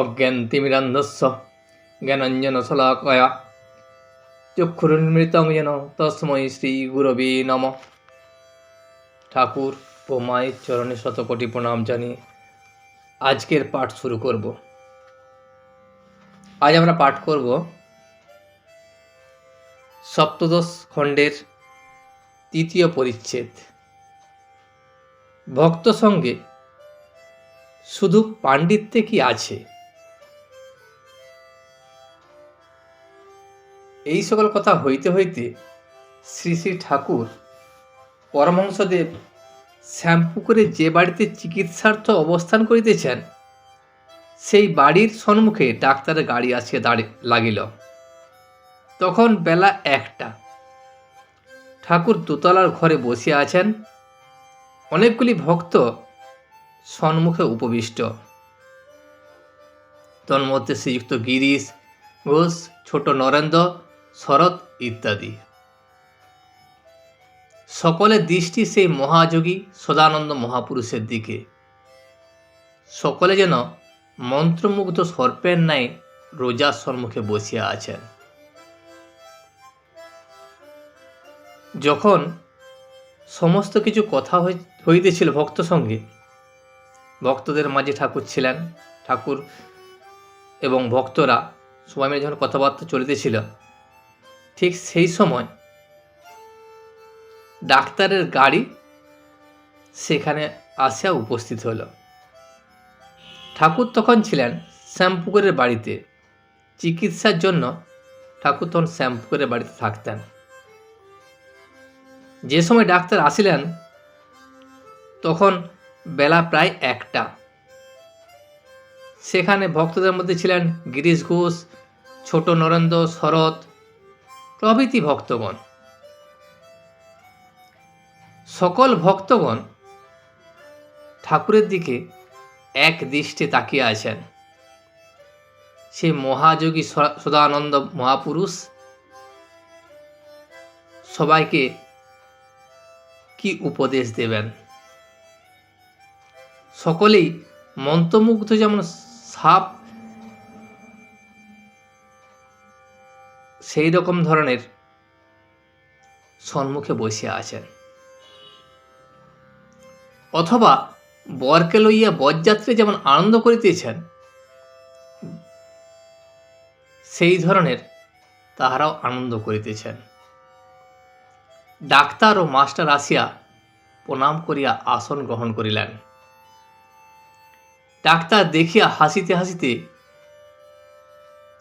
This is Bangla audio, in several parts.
অজ্ঞান্তিমিরান্ধস্য জ্ঞানঞ্জন শলাকয়া। চক্ষুরুন্মৃতং যেন শ্রী গুরবে নম। ঠাকুর ও মায়ের চরণে শতকোটি প্রণাম জানিয়ে আজকের পাঠ শুরু করব। আজ আমরা পাঠ করব সপ্তদশ খণ্ডের তৃতীয় পরিচ্ছেদ। ভক্ত সঙ্গে শুধু পাণ্ডিত্যে কি আছে? এই সকল কথা হইতে হইতে শ্রী শ্রী ঠাকুর পরমহংসদেব শ্যামপুকুরে যে বাড়িতে চিকিৎসার্থ অবস্থান করিতেছেন, সেই বাড়ির সম্মুখে ডাক্তারের গাড়ি আসিয়া দাঁড়িয়ে লাগিল। তখন বেলা একটা। ঠাকুর দোতলার ঘরে বসিয়া আছেন। অনেকগুলি ভক্ত সম্মুখে উপবিষ্ট। তন্মধ্যে শ্রীযুক্ত গিরিশ ঘোষ, ছোট নরেন্দ্র শরৎ ইত্যাদি। সকলের দৃষ্টি সেই মহাযোগী সদানন্দ মহাপুরুষের দিকে। সকলে যেন মন্ত্রমুগ্ধ সর্পের ন্যায় রোজার সম্মুখে বসিয়া আছেন। যখন সমস্ত কিছু কথা হই- হইতেছিল ভক্ত সঙ্গে, ভক্তদের মাঝে ঠাকুর ছিলেন, ঠাকুর এবং ভক্তরা সবাই মিলে যখন কথাবার্তা চলিতেছিল ঠিক সেই সময় ডাক্তারের গাড়ি সেখানে আসিয়া উপস্থিত হলো। ঠাকুর তখন ছিলেন শ্যামপুকুরের বাড়িতে। চিকিৎসার জন্য ঠাকুর তখন শ্যামপুকুরের বাড়িতে থাকতেন। যে সময় ডাক্তার আসিলেন, তখন বেলা প্রায় একটা। সেখানে ভক্তদের মধ্যে ছিলেন গিরিশ ঘোষ, ছোট নরেন্দ্র শরৎ প্রভৃতি ভক্তগণ। সকল ভক্তগণ ঠাকুরের দিকে এক দৃষ্টে তাকিয়ে আছেন। সেই মহাযোগী সদানন্দ মহাপুরুষ সবাইকে কি উপদেশ দেবেন? সকলেই মন্ত্রমুগ্ধ যেমন সাপ সেই রকম ধরনের সম্মুখে বসিয়া আছেন। অথবা বরকে লইয়া বরযাত্রী যেমন আনন্দ করিতেছেন, সেই ধরনের তাহারাও আনন্দ করিতেছেন। ডাক্তার ও মাস্টার আসিয়া প্রণাম করিয়া আসন গ্রহণ করিলেন। ডাক্তার দেখিয়া হাসিতে হাসিতে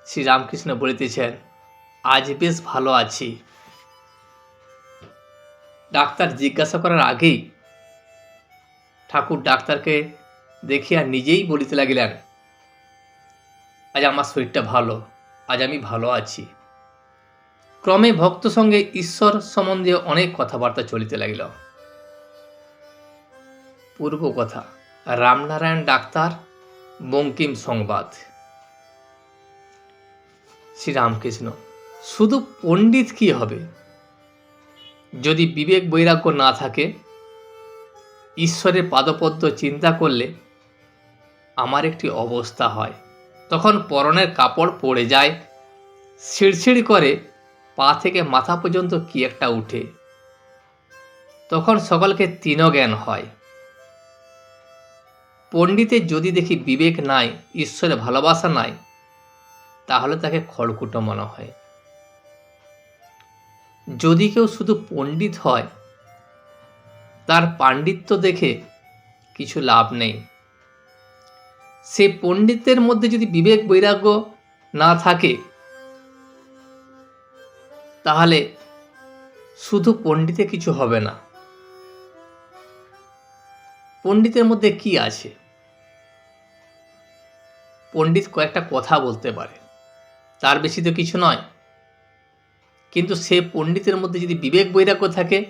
শ্রীরামকৃষ্ণ বলিতেছেন আজ বেশ ভালো আছি। ডাক্তার জিজ্ঞাসা করার আগেই ঠাকুর ডাক্তারকে দেখিয়া নিজেই বলিতে লাগিলেন, আজ আমার শরীরটা ভালো, আজ আমি ভালো আছি। ক্রমে ভক্ত সঙ্গে ঈশ্বর সম্বন্ধে অনেক কথাবার্তা চলিতে লাগিল। পূর্ব কথা, রামনারায়ণ ডাক্তার, বঙ্কিম সংবাদ। শ্রীরামকৃষ্ণ। শুধু পণ্ডিত কি হবে? যদি বিবেক বৈরাগ্য না থাকে, ঈশ্বরের পাদপদ্ম চিন্তা করলে আমার একটি অবস্থা হয়। তখন পরনের কাপড় পড়ে যায়, ছিড়ছিড় করে পা থেকে মাথা পর্যন্ত কি একটা উঠে। তখন সকলকে তৃণজ্ঞান হয়। পণ্ডিতের যদি দেখি বিবেক নাই, ঈশ্বরের ভালোবাসা নাই, তাহলে তাকে খড়কুটো মনে হয়। যদি কেউ শুধু পণ্ডিত হয়, তার পাণ্ডিত্য দেখে কিছু লাভ নেই। সে পণ্ডিতের মধ্যে যদি বিবেক বৈরাগ্য না থাকে, তাহলে শুধু পণ্ডিতে কিছু হবে না। পণ্ডিতের মধ্যে কি আছে? পণ্ডিত কয়েকটা কথা বলতে পারে। তার বেশি তো কিছু নয়। কিন্তু সে পণ্ডিতের মধ্যে যদি বিবেক বৈরাগ্য থাকে,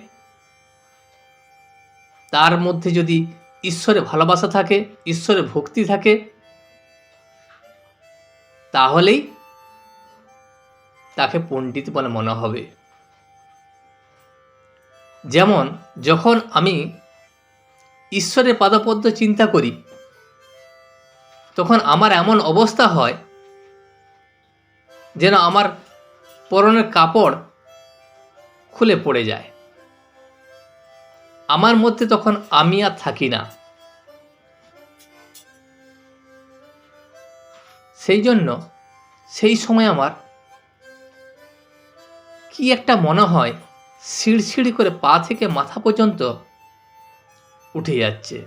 তার মধ্যে যদি ঈশ্বরে ভালোবাসা থাকে ঈশ্বরে ভক্তি থাকে, তাহলেই তাকে পণ্ডিত বলে মনে হবে। যেমন, যখন আমি ঈশ্বরের পাদপদ্ম চিন্তা করি, তখন আমার এমন অবস্থা হয় যেন আমার পরনের কাপড় খুলে পড়ে যায়। আমার মধ্যে তখন আমি আর থাকি না। সেই জন্য সেই সময় আমার কি একটা মনে হয়, শিড়শিড়ি করে পা থেকে মাথা পর্যন্ত উঠে যাচ্ছে।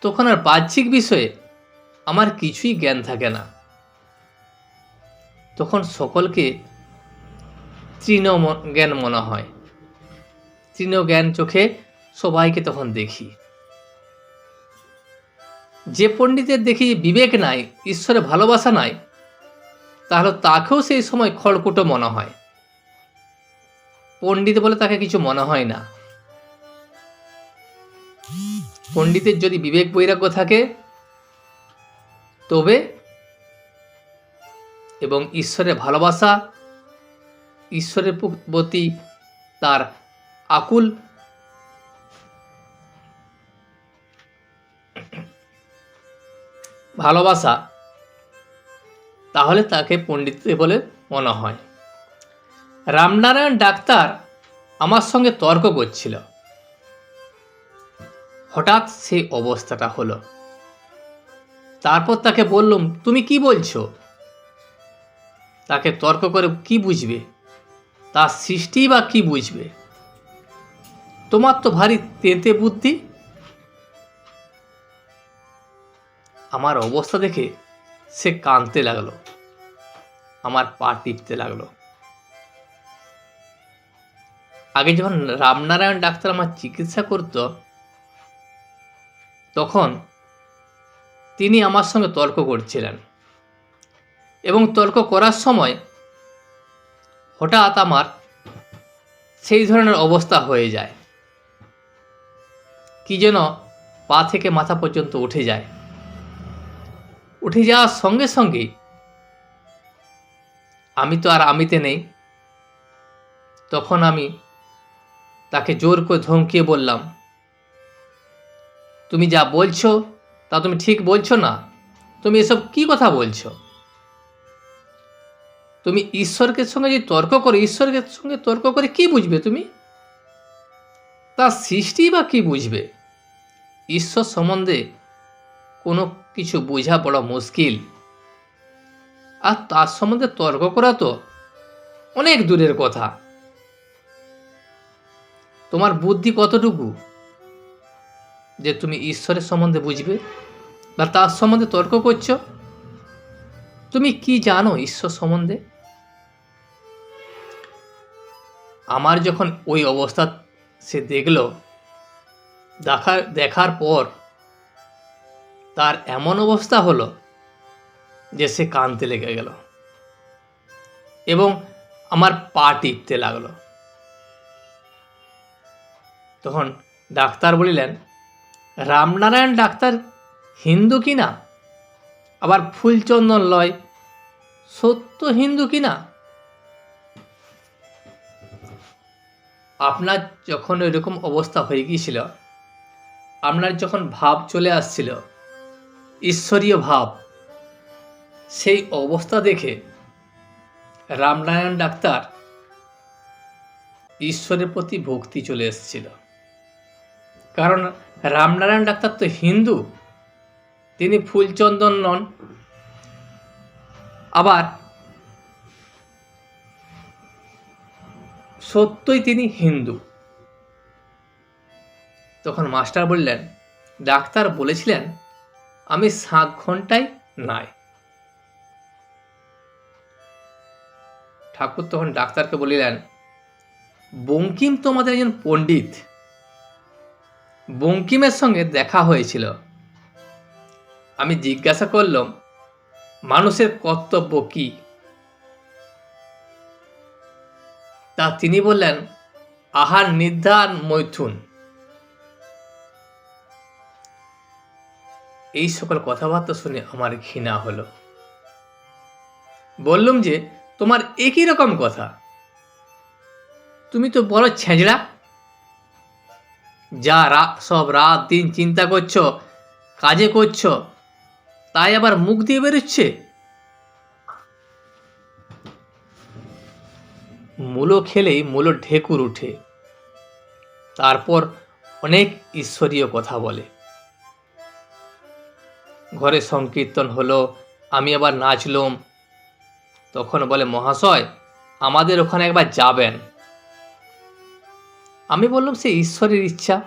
তখন আর বাহ্যিক বিষয়ে আমার কিছুই জ্ঞান থাকে না। তখন সকলকে তৃণ জ্ঞান মনে হয়। তৃণ জ্ঞান চোখে সবাইকে তখন দেখি। যে পণ্ডিতের দেখি বিবেক নাই ঈশ্বরে ভালোবাসা নাই, তাহলে তাকেও সেই সময় খড়কুটো মনে হয়। পণ্ডিত বলে তাকে কিছু মনে হয় না। পণ্ডিতের যদি বিবেক বৈরাগ্য থাকে, তবে এবং ঈশ্বরের ভালোবাসা, ঈশ্বরের প্রতি তার আকুল। ভালোবাসা, তাহলে তাকে পণ্ডিত বলে মনে হয়। রামনারায়ণ ডাক্তার আমার সঙ্গে তর্ক করছিল। হঠাৎ সেই অবস্থাটা হলো। তারপর তাকে বললাম, তুমি কি বলছো? তাকে তর্ক করে কি বুঝবে? তার সৃষ্টি বা কি বুঝবে? তোমার তো ভারী তেঁতে বুদ্ধি। আমার অবস্থা দেখে সে কাঁদতে লাগল। আমার পা টিপতে লাগল। আগে যখন রামনারায়ণ ডাক্তার আমার চিকিৎসা করত, তখন তিনি আমার সঙ্গে তর্ক করছিলেন। এবং তর্ক করার সময় হঠাৎ আমার সেই ধরনের অবস্থা হয়ে যায়। কি যেন পা থেকে মাথা পর্যন্ত উঠে যায়। উঠে যাওয়ার সঙ্গে সঙ্গেই আমি তো আর আমিতে নেই। তখন আমি তাকে জোর করে ধমকিয়ে বললাম, তুমি যা বলছো তা তুমি ঠিক বলছো না। তুমি এসব কি কথা বলছো? তুমি ঈশ্বরকে সঙ্গে যদি তর্ক করো, ঈশ্বরকে সঙ্গে তর্ক করে কি বুঝবে তুমি? তার সৃষ্টি বা কি বুঝবে? ঈশ্বর সম্বন্ধে কোনো কিছু বোঝা বড় মুশকিল। আর তার সম্বন্ধে তর্ক করা তো অনেক দূরের কথা। তোমার বুদ্ধি কতটুকু যে তুমি ঈশ্বরের সম্বন্ধে বুঝবে বা তার সম্বন্ধে তর্ক করছ? তুমি কি জানো ঈশ্বর সম্বন্ধে? আমার যখন ওই অবস্থা সে দেখল দেখার দেখার পর তার এমন অবস্থা হলো যে সে কাঁদতে লেগে গেল এবং আমার পা টিপতে লাগল। তখন ডাক্তার বলিলেন, রামনারায়ণ ডাক্তার হিন্দু কিনা আবার ফুলচন্দন লয়, সত্য হিন্দু কিনা আপনার যখন এরকম অবস্থা হয়ে গিয়েছিল, আপনার যখন ভাব চলে আসছিল, ঈশ্বরীয় ভাব, সেই অবস্থা দেখে রামনারায়ণ ডাক্তার ঈশ্বরের প্রতি ভক্তি চলে এসেছিল। কারণ রামনারায়ণ ডাক্তার তো হিন্দু, তিনি ফুলচন্দন নন। আবার সত্যই তিনি হিন্দু। তখন মাস্টার বললেন, ডাক্তার বলেছিলেন আমি সাত ঘন্টায় নাই। ঠাকুর তখন ডাক্তারকে বলিলেন, বঙ্কিম তোমাদের একজন পণ্ডিত। বঙ্কিমের সঙ্গে দেখা হয়েছিল। আমি জিজ্ঞাসা করলাম, মানুষের কর্তব্য কি? তা তিনি বললেন, আহার নির্ধার মৈথুন। এই সকল কথাবার্তা শুনে আমার ঘৃণা হলো। বললুম যে, তোমার একই রকম কথা। তুমি তো বড় ছেঁচড়া যা সব রাত দিন চিন্তা করছ, কাজে করছ, তাই আবার মুখ দিয়ে বেরোচ্ছে? মূলো খেলেই মূলো ঢেকুর উঠে। তারপর অনেক ঈশ্বরীয় কথা বলে। ঘরে সংকীর্তন হলো, আমি আবার নাচলুম। তখন বলে, মহাশয়, আমাদের ওখানে একবার যাবেন। আমি বললাম, সে ঈশ্বরের ইচ্ছা।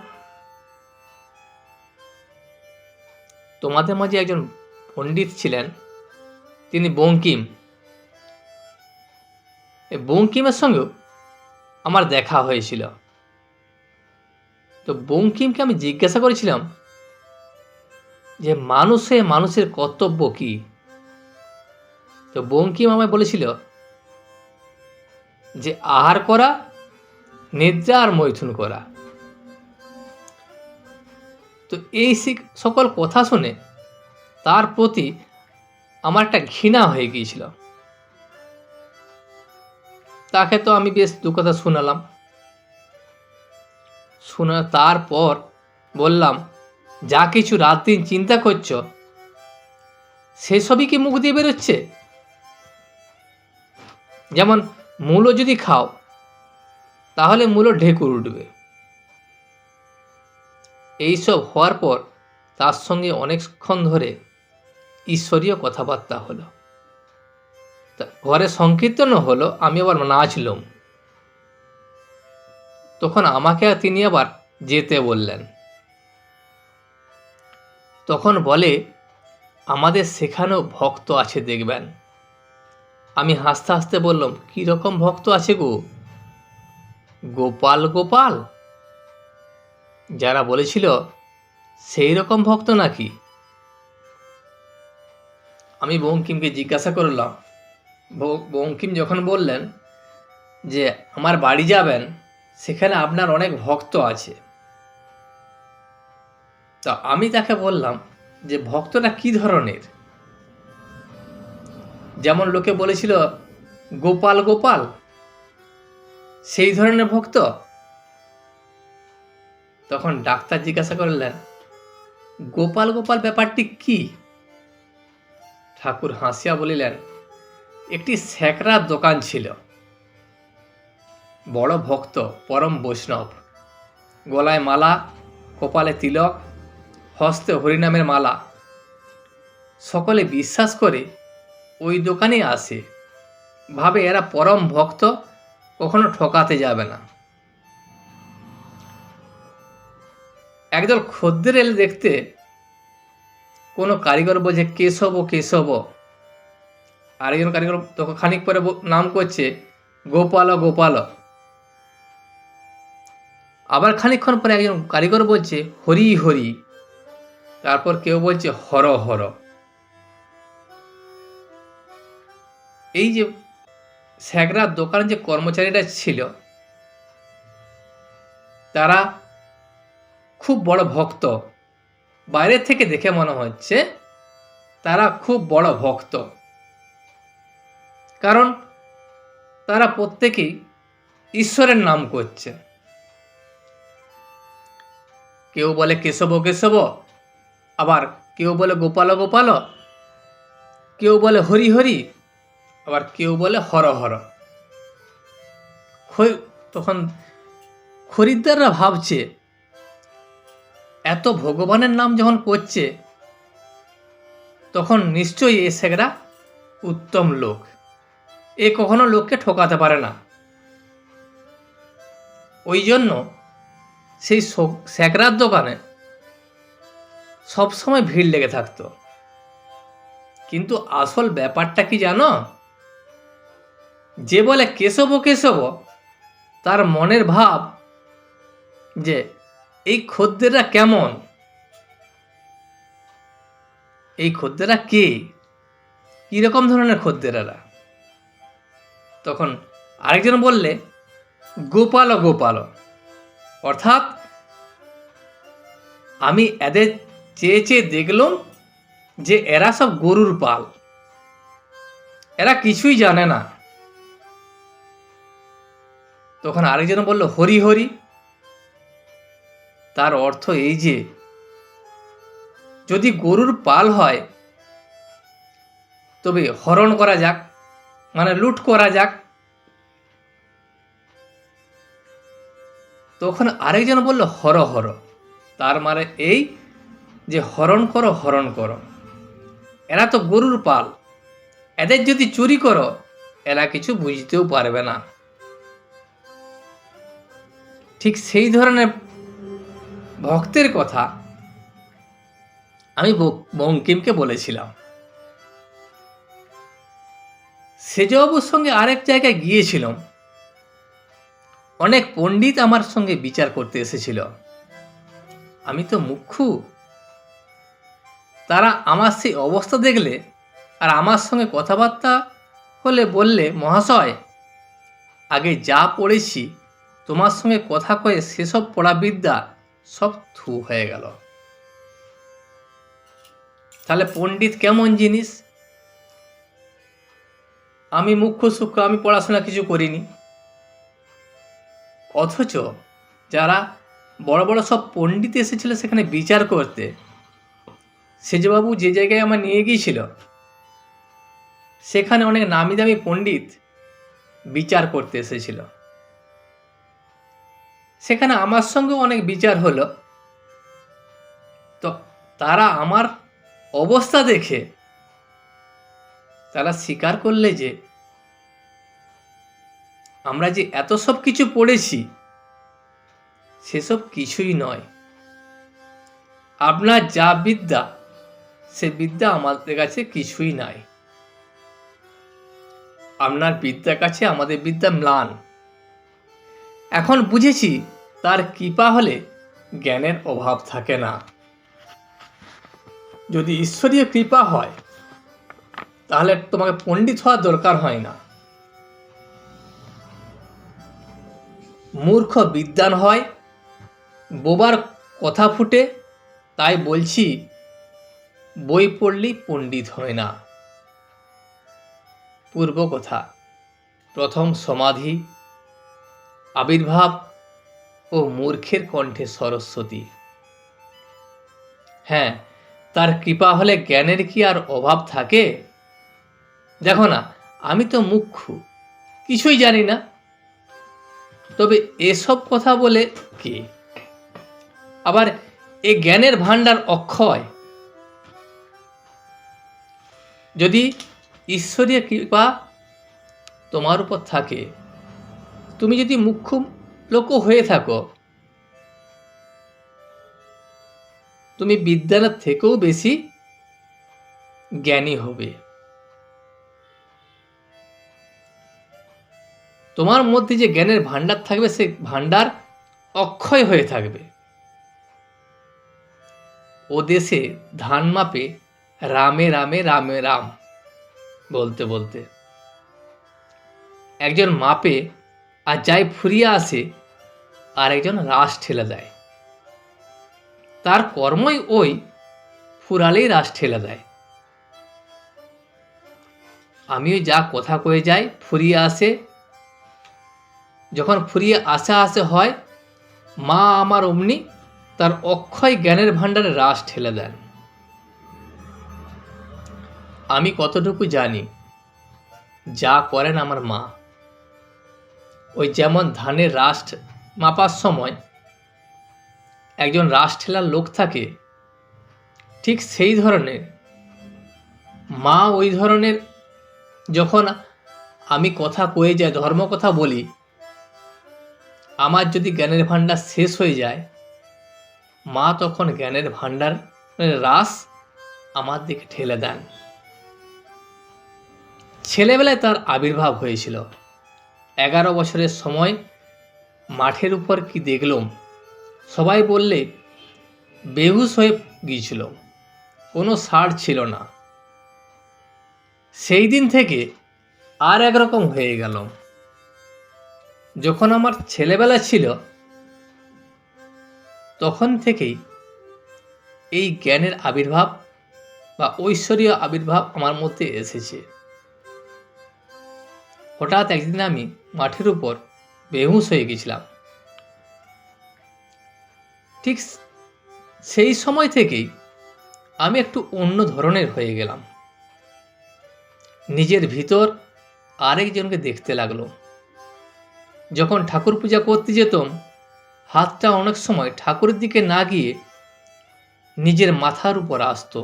তোমাদের মাঝে একজন পণ্ডিত ছিলেন, তিনি বঙ্কিম। বঙ্কিমের সঙ্গেও আমার দেখা হয়েছিল। তো বঙ্কিমকে আমি জিজ্ঞাসা করেছিলাম যে মানুষে মানুষের কর্তব্য কি? তো বঙ্কিম আমায় বলেছিল যে আহার করা, নিদ্রা আর মৈথুন করা। তো এই সকল কথা শুনে তার প্রতি আমার একটা ঘৃণা হয়ে গিয়েছিল। তাকে তো আমি বেশ দু কথা শোনালাম। শোনা তারপর বললাম, যা কিছু রাত দিন চিন্তা করছ, সেসবই কি মুখ দিয়ে বেরোচ্ছে? যেমন, মূলো যদি খাও, তাহলে মূলো ঢেকুর উঠবে। এইসব হওয়ার পর তার সঙ্গে অনেকক্ষণ ধরে ঈশ্বরীয় কথাবার্তা হলো। ঘরে সংকীর্তন হলো, আমি আবার নাচলুম। তখন আমাকে তিনি আবার যেতে বললেন। তখন বলে, আমাদের সেখানেও ভক্ত আছে, দেখবেন। আমি হাসতে হাসতে বললাম, কী রকম ভক্ত আছে গো? গোপাল গোপাল? যারা বলেছিল, সেই রকম ভক্ত নাকি? আমি বঙ্কিমকে জিজ্ঞাসা করলাম বঙ্কিম যখন বললেন যে, আমার বাড়ি যাবেন, সেখানে আপনার অনেক ভক্ত আছে। তা আমি তাকে বললাম যে ভক্তটা কি ধরনের? যেমন লোকে বলেছিল, গোপাল গোপাল, সেই ধরনের ভক্ত? তখন ডাক্তার জিজ্ঞাসা করলেন, গোপাল গোপাল ব্যাপারটি কি? ঠাকুর হাসিয়া বলিলেন একটি স্যাকরার দোকান ছিল। বড় ভক্ত পরম বৈষ্ণব। গলায় মালা, কপালে তিলক, হস্তে হরিনামের মালা। সকলে বিশ্বাস করে ওই দোকানে আসে। ভাবে এরা পরম ভক্ত, কখনো ঠকাতে যাবে না। একদল খদ্দের এলে দেখতে, কোনো কারিগর বলছে, কেশব কেশব আরেকজন কারিগর তখন খানিক পরে নাম করছে, গোপাল গোপাল। আবার খানিকক্ষণ পরে একজন কারিগর বলছে, হরি হরি। তারপর কেউ বলছে, হর হর। এই যে স্যাগরার দোকানে যে কর্মচারীরা ছিল, তারা খুব বড় ভক্ত। বাইরে থেকে দেখে মনে হচ্ছে, তারা খুব বড় ভক্ত। কারণ তারা প্রত্যেকেই ঈশ্বরের নাম করছে। কেউ বলে কেশব কেশব, আবার কেউ বলে গোপাল গোপাল, কেউ বলে হরি হরি, আবার কেউ বলে হর হর। তখন খরিদ্দাররা ভাবছে, এত ভগবানের নাম যখন করছে, তখন নিশ্চয়ই এ সেগরা উত্তম লোক। এ কখনো লোককে ঠকাতে পারে না। ওই জন্য সেই স্যাকরার দোকানে সবসময় ভিড় লেগে থাকতো। কিন্তু আসল ব্যাপারটা কি জানো? যে বলে কেশব কেশব, তার মনের ভাব যে এই খদ্দেররা কেমন? এই খদ্দেররা কে? কীরকম ধরনের খদ্দেরেরা? তখন আরেকজন বললে গোপাল গোপাল অর্থাৎ আমি এদের চেয়ে চেয়ে দেখলাম যে এরা সব গরুর পাল। এরা কিছুই জানে না। তখন আরেকজন বলল, হরি হরি। তার অর্থ এই যে, যদি গরুর পাল হয়, তবে হরণ করা যাক। মানে লুট করা যাক। তখন আরেকজন বলল, হর হর। তার মানে এই যে হরণ করো হরণ করো। এরা তো গরুর পাল। এদের যদি চুরি করো, এরা কিছু বুঝতেও পারবে না। ঠিক সেই ধরনের ভক্তের কথা আমি বঙ্কিমকে বলেছিলাম। সেজবাবুর সঙ্গে আরেক জায়গায় গিয়েছিলাম। অনেক পণ্ডিত আমার সঙ্গে বিচার করতে এসেছিল। আমি তো মুখ্যু। তারা আমার সেই অবস্থা দেখলে আর আমার সঙ্গে কথাবার্তা হলে বললে, মহাশয়, আগে যা পড়েছি, তোমার সঙ্গে কথা কয়ে সেসব পড়া বিদ্যা সব থু হয়ে গেল। তাহলে পণ্ডিত কেমন জিনিস? আমি মুখ্য সূক্ষ্ম আমি পড়াশোনা কিছু করিনি। অথচ যারা বড় বড় সব পণ্ডিত এসেছিল সেখানে বিচার করতে, সেজবাবু যে জায়গায় আমার নিয়ে গিয়েছিল, সেখানে অনেক নামি দামি পণ্ডিত বিচার করতে এসেছিল। সেখানে আমার সঙ্গেও অনেক বিচার হলো। তো তারা আমার অবস্থা দেখে তারা স্বীকার করলে যে আমরা যে এত সব কিছু পড়েছি, সেসব কিছুই নয়। আপনার যা বিদ্যা, সে বিদ্যা আমাদের কাছে কিছুই নাই। আপনার বিদ্যার কাছে আমাদের বিদ্যা ম্লান। এখন বুঝেছি তার কৃপা হলে জ্ঞানের অভাব থাকে না। যদি ঈশ্বরীয় কৃপা হয় তাহলে তোমাকে পণ্ডিত হওয়ার দরকার হয় না। মূর্খ বিদ্যান হয়, বোবার কথা ফুটে, তাই বলছি, বই পড়লেই পণ্ডিত হয় না। পূর্ব কথা, প্রথম সমাধি, আবির্ভাব ও মূর্খের কণ্ঠে সরস্বতী। হ্যাঁ তার কৃপা হলে জ্ঞানের কি আর অভাব থাকে? দেখো না, আমি তো মুখ্য, কিছুই জানি না। তবে এসব কথা বলে কে? আবার এ জ্ঞানের ভাণ্ডার অক্ষয়। যদি ঈশ্বরীয় কৃপা তোমার উপর থাকে, তুমি যদি মুখ্য লোক হয়ে থাকো, তুমি বিদ্যালয় থেকেও বেশি জ্ঞানী হবে। তোমার মধ্যে যে জ্ঞানের ভাণ্ডার থাকবে সে ভাণ্ডার অক্ষয় হয়ে থাকবে। ও দেশে ধান মাপে রামে রামে রামে রাম বলতে বলতে। একজন মাপে আর যাই ফুরিয়ে আসে আর একজন রাস ঠেলে দেয়। তার কর্মই ওই, ফুরালেই রাস ঠেলে দেয়। আমিও যা কথা কয়ে যাই, ফুরিয়ে আসে যখন ফুরিয়ে আসা আসে হয়, মা আমার অমনি তার অক্ষয় জ্ঞানের ভাণ্ডারে রাস ঠেলে দেন। আমি কতটুকু জানি, যা করেন আমার মা। ওই যেমন ধানের রাস মাপার সময় একজন রাস ঠেলার লোক থাকে, ঠিক সেই ধরনের। মা ওই ধরনের, যখন আমি কথা কয়ে যাই ধর্ম কথা বলি আমার যদি জ্ঞানের ভাণ্ডার শেষ হয়ে যায়, মা তখন জ্ঞানের ভাণ্ডার রাস আমার দিকে ঠেলে দেন। ছেলেবেলায় তার আবির্ভাব হয়েছিল। এগারো বছরের সময় মাঠের উপর কি দেখলাম? সবাই বললে, বেহুশ হয়ে গিয়েছিল। কোনো সার ছিল না। সেই দিন থেকে আর একরকম হয়ে গেল। যখন আমার ছেলেবেলা ছিল, তখন থেকেই এই জ্ঞানের আবির্ভাব বা ঐশ্বরীয় আবির্ভাব আমার মধ্যে এসেছে। হঠাৎ একদিন আমি মাঠের উপর বেহুশ হয়ে গেছিলাম। ঠিক সেই সময় থেকেই আমি একটু অন্য ধরনের হয়ে গেলাম। নিজের ভিতর আরেকজনকে দেখতে লাগল। যখন ঠাকুর পূজা করতে যেতাম, হাতটা অনেক সময় ঠাকুরের দিকে না গিয়ে নিজের মাথার উপর আসতো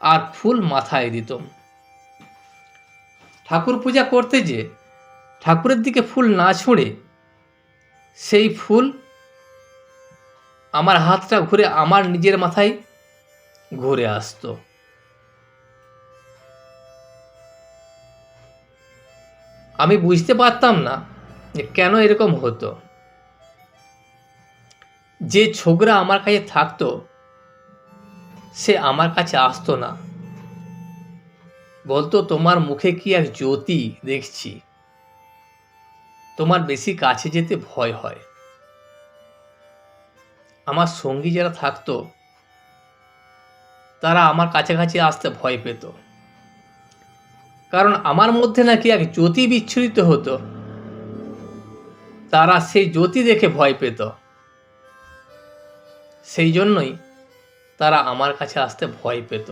আর ফুল মাথায় দিতাম। ঠাকুর পূজা করতে যে ঠাকুরের দিকে ফুল না ছুঁড়ে সেই ফুল আমার হাতটা ঘুরে আমার নিজের মাথায় ঘুরে আসতো। আমি বুঝতে পারতাম না যে কেন এরকম হতো? যে ছোকরা আমার কাছে থাকতো, সে আমার কাছে আসতো না। বলতো, তোমার মুখে কি এক জ্যোতি দেখছি? তোমার বেশি কাছে যেতে ভয় হয়। আমার সঙ্গী যারা থাকতো, তারা আমার কাছাকাছি আসতে ভয় পেত। কারণ আমার মধ্যে নাকি এক জ্যোতি বিচ্ছুরিত হতো। তারা সেই জ্যোতি দেখে ভয় পেত। সেই জন্যই তারা আমার কাছে আসতে ভয় পেত।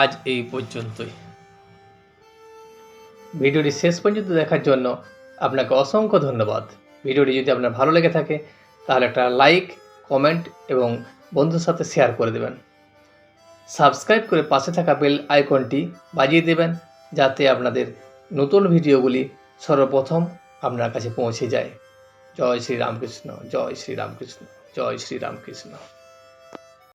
আজ এই পর্যন্তই। ভিডিওটি শেষ পর্যন্ত দেখার জন্য আপনাকে অসংখ্য ধন্যবাদ। ভিডিওটি যদি আপনার ভালো লেগে থাকে, তাহলে একটা লাইক, কমেন্ট এবং বন্ধুর সাথে শেয়ার করে দেবেন। সাবস্ক্রাইব করে পাশে থাকা বেল আইকনটি বাজিয়ে দেবেন, যাতে আপনাদের নতুন ভিডিওগুলি সর্বপ্রথম আপনার কাছে পৌঁছে যায়। জয় শ্রী রামকৃষ্ণ জয় শ্রী রামকৃষ্ণ জয় শ্রী রামকৃষ্ণ